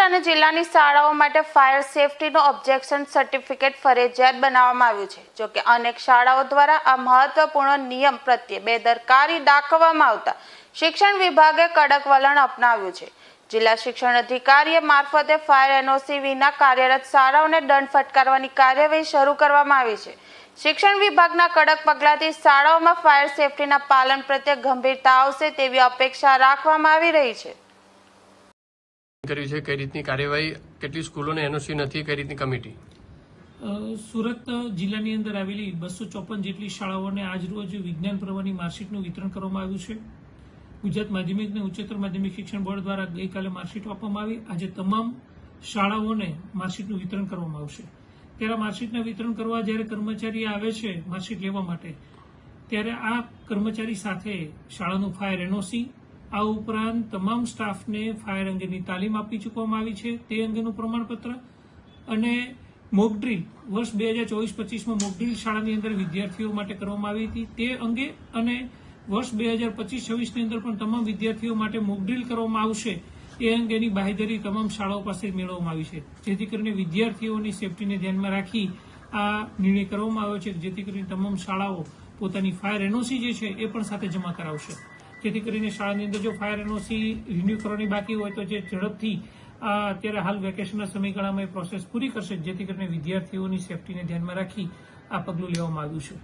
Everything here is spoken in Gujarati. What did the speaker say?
જિલ્લાની શાળાઓ માટે ફાયર સેફટીનું ઓબ્જેક્શન સર્ટિફિકેટ ફરજિયાત બનાવવામાં આવ્યું છે. જો કે અનેક શાળાઓ દ્વારા આ મહત્વપૂર્ણ નિયમ પ્રત્યે બેદરકારી દાખવવામાં આવતા શિક્ષણ વિભાગે કડક વલણ અપનાવ્યું છે. જિલ્લા શિક્ષણ અધિકારીએ મારફતે ફાયર એનઓસી વિના કાર્યરત શાળાઓને દંડ ફટકારવાની કાર્યવાહી શરૂ કરવામાં આવી છે. શિક્ષણ વિભાગના કડક પગલાંથી શાળાઓમાં ફાયર સેફટીના પાલન પ્રત્યે ગંભીરતા આવશે તેવી અપેક્ષા રાખવામાં આવી રહી છે. કર્યું છે, કઈ રીતની કાર્યવાહી, કેટલી સ્કૂલોને એનઓસી નથી, કઈ રીતની કમિટી? સુરત જિલ્લાની અંદર આવેલી બસો ચોપન જેટલી શાળાઓને આજરોજ વિજ્ઞાન પ્રવાહની માર્કશીટનું વિતરણ કરવામાં આવ્યું છે. ગુજરાત માધ્યમિક અને ઉચ્ચતર માધ્યમિક શિક્ષણ બોર્ડ દ્વારા ગઈકાલે માર્કશીટ આપવામાં આવી. આજે તમામ શાળાઓને માર્કશીટનું વિતરણ કરવામાં આવશે. ત્યારે માર્કશીટના વિતરણ કરવા જ્યારે કર્મચારી આવે છે માર્કશીટ લેવા માટે, ત્યારે આ કર્મચારી સાથે શાળાનું ફાયર એનઓસી આ ઉપરાંત તમામ સ્ટાફને ફાયર અંગેની તાલીમ આપી ચૂકવામાં આવી છે. તે અંગેનું પ્રમાણપત્ર અને મોકડ્રીલ વર્ષ બે હજાર ચોવીસ પચીસમાં મોકડ્રીલ શાળાની અંદર વિદ્યાર્થીઓ માટે કરવામાં આવી હતી. તે અંગે અને વર્ષ બે હજાર પચીસ છવ્વીસની અંદર પણ તમામ વિદ્યાર્થીઓ માટે મોકડ્રીલ કરવામાં આવશે. એ અંગેની બાહેધરી તમામ શાળાઓ પાસે મેળવવામાં આવી છે. જેથી કરીને વિદ્યાર્થીઓની સેફટીને ધ્યાનમાં રાખી આ નિર્ણય કરવામાં આવ્યો છે. જેથી કરીને તમામ શાળાઓ પોતાની ફાયર એનઓસી જે છે એ પણ સાથે જમા કરાવશે. જેથી કરીને શાળાની અંદર જો ફાયર એનઓસી રિન્યુ કરવાની બાકી હોય તો જે ઝડપથી અત્યારે હાલ વેકેશનના સમયગાળામાં એ પ્રોસેસ પૂરી કરશે, જેથી કરીને વિદ્યાર્થીઓની સેફટીને ધ્યાનમાં રાખી આ પગલું લેવામાં આવ્યું છે.